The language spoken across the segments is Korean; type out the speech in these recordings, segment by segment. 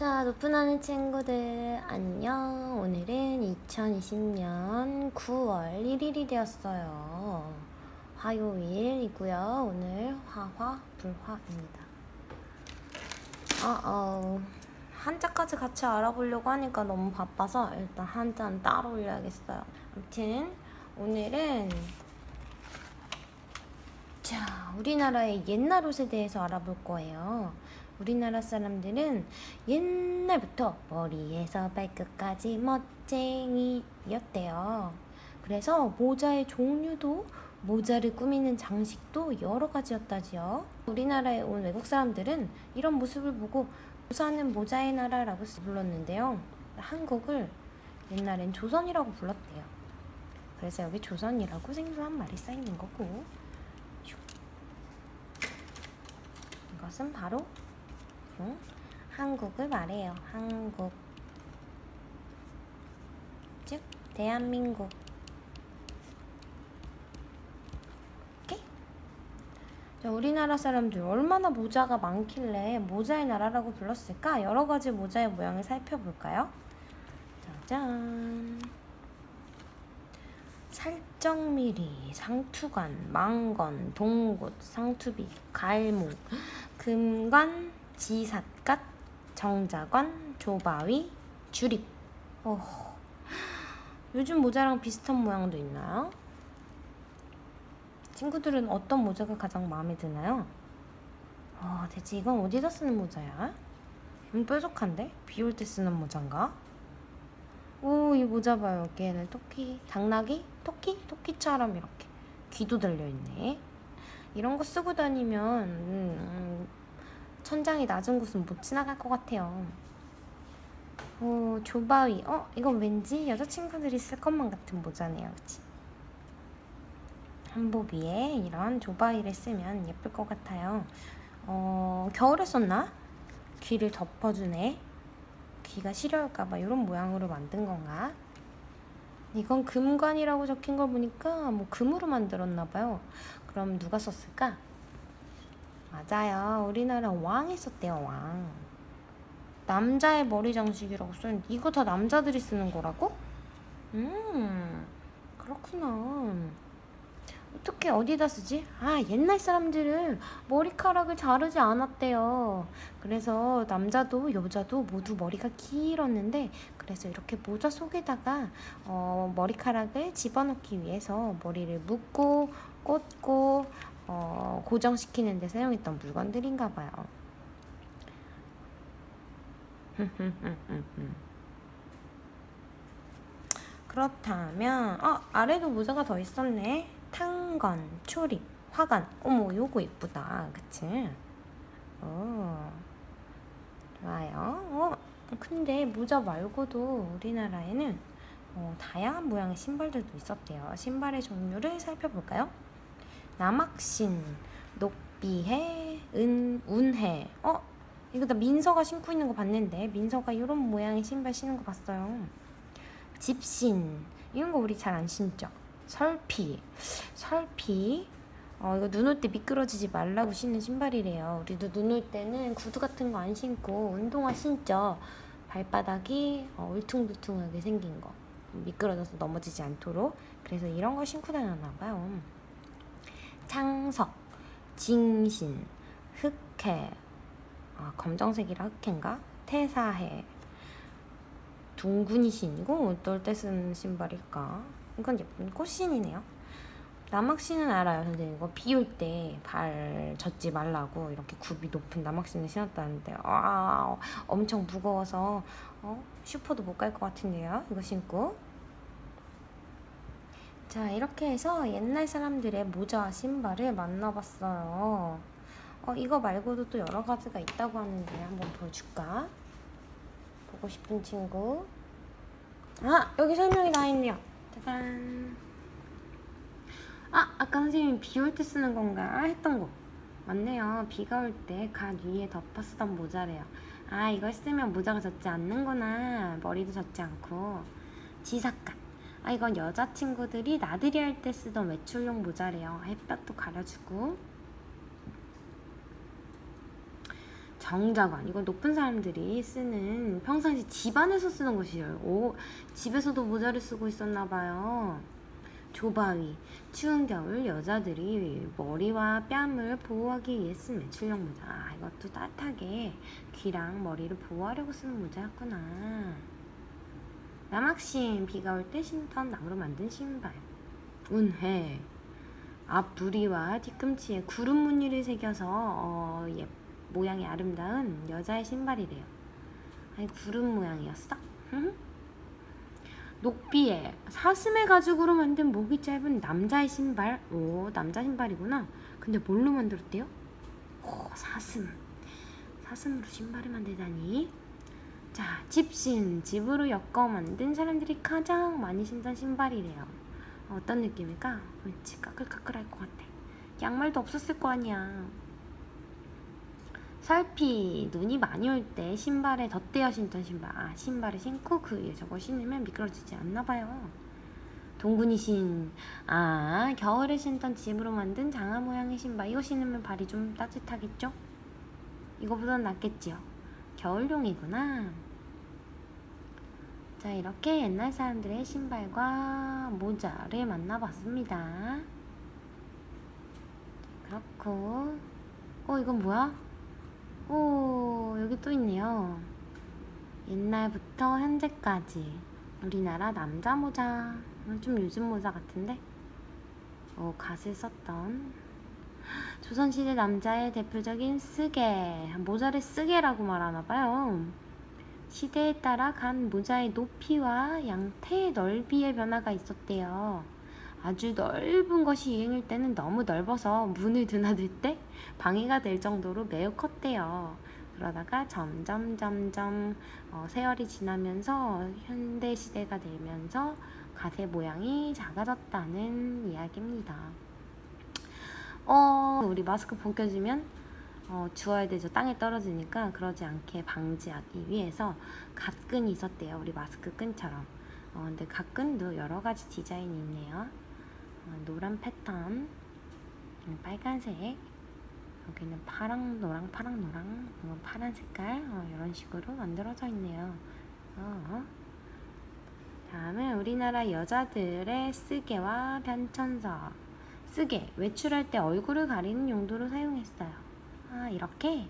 자, 높은하는 친구들 안녕. 오늘은 2020년 9월 1일이 되었어요. 화요일이고요. 오늘 화화 불화입니다. 아, 어, 한자까지 같이 알아보려고 하니까 너무 바빠서 일단 한자는 따로 올려야겠어요. 아무튼 오늘은 자, 우리나라의 옛날 옷에 대해서 알아볼 거예요. 우리나라 사람들은 옛날부터 머리에서 발끝까지 멋쟁이였대요. 그래서 모자의 종류도 모자를 꾸미는 장식도 여러 가지였다지요. 우리나라에 온 외국 사람들은 이런 모습을 보고 조선은 모자의 나라라고 불렀는데요. 한국을 옛날엔 조선이라고 불렀대요. 그래서 여기 조선이라고 생소한 말이 쌓이는 거고 슉. 이것은 바로 응? 한국을 말해요. 한국. 즉 대한민국. 우리나라 사람들 얼마나 모자가 많길래 모자의 나라라고 불렀을까? 여러 가지 모자의 모양을 살펴볼까요? 짜잔. 살정미리, 상투관, 망건, 동곳, 상투비, 갈목, 금관, 지삿갓, 정자관, 조바위, 주립. 어, 요즘 모자랑 비슷한 모양도 있나요? 친구들은 어떤 모자가 가장 마음에 드나요? 어, 대체 이건 어디다 쓰는 모자야? 음, 뾰족한데? 비 올 때 쓰는 모자인가? 오, 이 모자 봐요. 여기에는 토끼, 당나귀? 토끼? 토끼처럼 이렇게 귀도 달려있네. 이런 거 쓰고 다니면 음, 음, 천장이 낮은 곳은 못 지나갈 것 같아요. 오, 조바위. 어, 이건 왠지 여자친구들이 쓸 것만 같은 모자네요. 그치? 한복 위에 이런 조바위를 쓰면 예쁠 것 같아요. 어, 겨울에 썼나? 귀를 덮어주네. 귀가 시려울까봐 이런 모양으로 만든 건가? 이건 금관이라고 적힌 걸 보니까 뭐 금으로 만들었나 봐요. 그럼 누가 썼을까? 맞아요. 우리나라 왕이 썼대요, 왕. 남자의 머리 장식이라고 써있는데 이거 다 남자들이 쓰는 거라고? 음, 그렇구나. 어떻게 어디다 쓰지? 아, 옛날 사람들은 머리카락을 자르지 않았대요. 그래서 남자도 여자도 모두 머리가 길었는데 그래서 이렇게 모자 속에다가 어, 머리카락을 집어넣기 위해서 머리를 묶고 꽂고 어, 고정시키는 데 사용했던 물건들인가 봐요. 그렇다면 어 아래도 모자가 더 있었네. 탕건, 초립, 화관. 어머 요거 이쁘다. 그치? 어 좋아요. 어 근데 모자 말고도 우리나라에는 어, 다양한 모양의 신발들도 있었대요. 신발의 종류를 살펴볼까요? 남학신, 녹비해, 은, 운해. 어? 이거 나 민서가 신고 있는 거 봤는데 민서가 이런 모양의 신발 신는 거 봤어요. 집신 이런 거 우리 잘 안 신죠. 설피, 설피. 어 이거 눈 올 때 미끄러지지 말라고 신는 신발이래요. 우리도 눈 올 때는 구두 같은 거 안 신고 운동화 신죠. 발바닥이 어, 울퉁불퉁하게 생긴 거 미끄러져서 넘어지지 않도록 그래서 이런 거 신고 다녔나 봐요. 창석, 징신, 흑해, 아, 검정색이라 흑해인가? 태사해, 둥근이 신 이거 어떨 때 쓰는 신발일까? 이건 예쁜 꽃신이네요. 남학신은 알아요. 근데 이거 비 올 때 발 젖지 말라고 이렇게 굽이 높은 남학신을 신었다는데 아 엄청 무거워서 어? 슈퍼도 못 갈 것 같은데요. 이거 신고 자, 이렇게 해서 옛날 사람들의 모자와 신발을 만나봤어요. 어, 이거 말고도 또 여러 가지가 있다고 하는데 한번 보여줄까? 보고 싶은 친구. 아, 여기 설명이 나와 있네요. 짜잔. 아, 아까 선생님이 비 올 때 쓰는 건가 했던 거. 맞네요. 비가 올때각 위에 덮어 쓰던 모자래요. 아, 이걸 쓰면 모자가 젖지 않는구나. 머리도 젖지 않고. 지삭감. 아 이건 여자친구들이 나들이 할 때 쓰던 외출용 모자래요. 햇볕도 가려주고. 정자관 이건 높은 사람들이 쓰는 평상시 집안에서 쓰는 것이에요. 오 집에서도 모자를 쓰고 있었나 봐요. 조바위 추운 겨울 여자들이 머리와 뺨을 보호하기 위해 쓰는 출력 모자. 아, 이것도 따뜻하게 귀랑 머리를 보호하려고 쓰는 모자였구나. 남학신 비가 올 때 신던 나무로 만든 신발. 운해 앞 부리와 뒤꿈치에 구름 무늬를 새겨서 어, 예, 모양이 아름다운 여자의 신발이래요. 아니 구름 모양이었어? 녹비에 사슴의 가죽으로 만든 목이 짧은 남자의 신발. 오 남자 신발이구나. 근데 뭘로 만들었대요? 오 사슴. 사슴으로 신발을 만들다니. 자 집신 집으로 엮어 만든 사람들이 가장 많이 신던 신발이래요. 어떤 느낌일까? 왠지 까끌까끌할 것 같아. 양말도 없었을 거 아니야. 설피 눈이 많이 올 때 신발에 덧대어 신던 신발 아 신발을 신고 그 위에 저걸 신으면 미끄러지지 않나 봐요 동군이 신 아 겨울에 신던 집으로 만든 장화 모양의 신발 이거 신으면 발이 좀 따뜻하겠죠? 이거보단 낫겠지요 겨울용이구나 자 이렇게 옛날 사람들의 신발과 모자를 만나봤습니다 그렇고 어 이건 뭐야? 오, 여기 또 있네요. 옛날부터 현재까지 우리나라 남자 모자. 좀 요즘 모자 같은데? 어, 갓을 썼던 조선시대 남자의 대표적인 쓰개. 모자를 쓰개라고 말하나 봐요. 시대에 따라 간 모자의 높이와 양태의 넓이의 변화가 있었대요. 아주 넓은 것이 유행일 때는 너무 넓어서 문을 드나들 때 방해가 될 정도로 매우 컸대요. 그러다가 점점 점점 어, 세월이 지나면서 현대 시대가 되면서 가세 모양이 작아졌다는 이야기입니다. 어, 우리 마스크 벗겨지면 어, 주워야 되죠. 땅에 떨어지니까 그러지 않게 방지하기 위해서 갓끈이 있었대요. 우리 마스크 끈처럼. 어, 근데 갓끈도 여러 가지 디자인이 있네요. 어, 노란 패턴, 음, 빨간색, 여기는 파랑, 노랑, 파랑, 노랑, 어, 파란 색깔 어, 이런 식으로 만들어져 있네요. 어. 다음은 우리나라 여자들의 쓰개와 변천서. 쓰개, 외출할 때 얼굴을 가리는 용도로 사용했어요. 아, 이렇게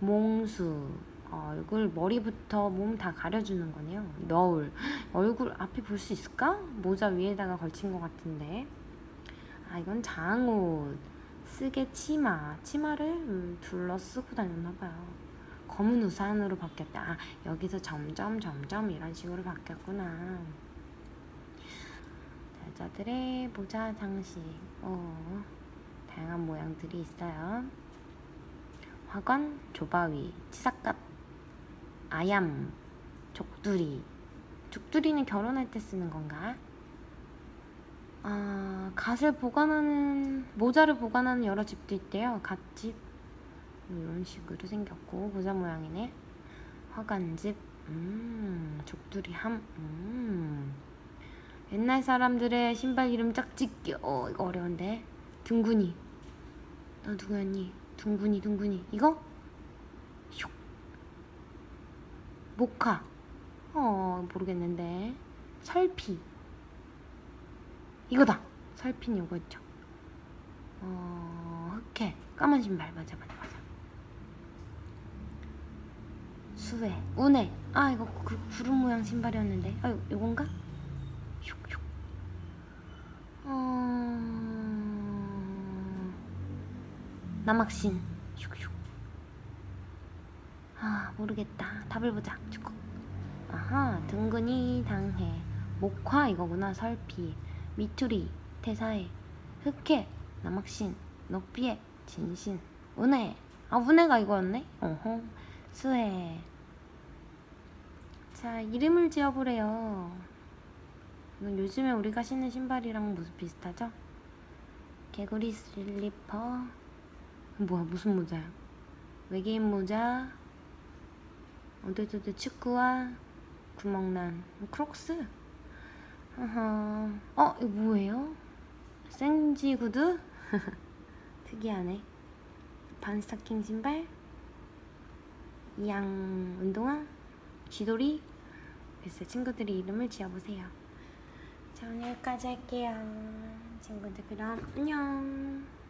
몽수, 어, 얼굴 머리부터 몸 다 가려주는 거네요. 너울 얼굴 앞에 볼 수 있을까? 모자 위에다가 걸친 것 같은데. 아 이건 장옷. 쓰게 치마. 치마를 음, 둘러 쓰고 다녔나 봐요. 검은 우산으로 바뀌었다. 아 여기서 점점 점점 이런 식으로 바뀌었구나. 여자들의 모자 장식. 어, 다양한 모양들이 있어요. 화관, 조바위, 치삭갓, 아얌, 족두리. 족두리는 결혼할 때 쓰는 건가? 아, 갓을 보관하는, 모자를 보관하는 여러 집도 있대요. 갓집. 이런 식으로 생겼고, 모자 모양이네. 화관집, 음, 족두리 함, 음. 옛날 사람들의 신발 이름 짝짓기, 어, 이거 어려운데. 둥근이. 너 누구였니? 둥근이, 둥근이. 이거? 슉. 모카. 어, 모르겠는데. 설피. 이거다. 설피는 이거 있죠. 어, 흑해. 까만 신발. 맞아, 맞아, 맞아. 수회. 운해. 아, 이거 그 구름 모양 신발이었는데. 아, 요건가? 슉슉. 어... 남학신. 슉슉. 아, 모르겠다. 답을 보자. 축구. 아하, 등근이 당해. 목화 이거구나. 설피. 미투리. 태사해. 흑해. 남학신. 녹비에. 진신. 운해. 아, 운해가 이거였네? 어허. 수해. 자, 이름을 지어보래요. 이건 요즘에 우리가 신는 신발이랑 무슨 비슷하죠? 개구리 슬리퍼. 뭐야, 무슨 모자야? 외계인 모자. 어디저디 축구와 구멍난 크록스. 어허. 어, 이거 뭐예요? 생지 구두? 특이하네. 반스타킹 신발? 이양 운동화, 쥐돌이. 글쎄 친구들이 이름을 지어보세요. 자 오늘 여기까지 할게요. 친구들 그럼 안녕.